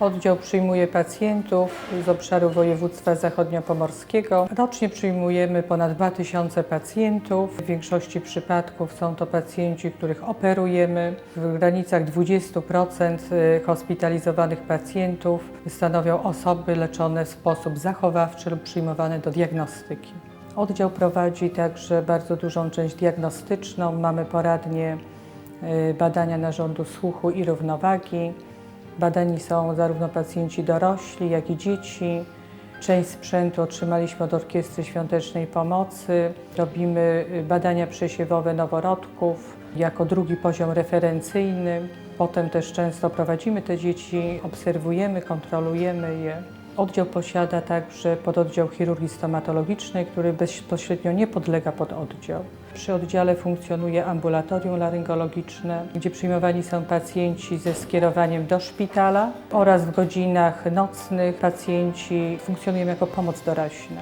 Oddział przyjmuje pacjentów z obszaru województwa zachodniopomorskiego. Rocznie przyjmujemy ponad 2000 pacjentów. W większości przypadków są to pacjenci, których operujemy. W granicach 20% hospitalizowanych pacjentów stanowią osoby leczone w sposób zachowawczy lub przyjmowane do diagnostyki. Oddział prowadzi także bardzo dużą część diagnostyczną. Mamy poradnie y, badania narządu słuchu i równowagi. Badani są zarówno pacjenci dorośli, jak i dzieci. Część sprzętu otrzymaliśmy od Orkiestry Świątecznej Pomocy. Robimy y, badania przesiewowe noworodków jako drugi poziom referencyjny. Potem też często prowadzimy te dzieci, obserwujemy, kontrolujemy je. Oddział posiada także pododdział chirurgii stomatologicznej, który bezpośrednio nie podlega pod oddział. Przy oddziale funkcjonuje ambulatorium laryngologiczne, gdzie przyjmowani są pacjenci ze skierowaniem do szpitala oraz w godzinach nocnych pacjenci funkcjonują jako pomoc doraźna.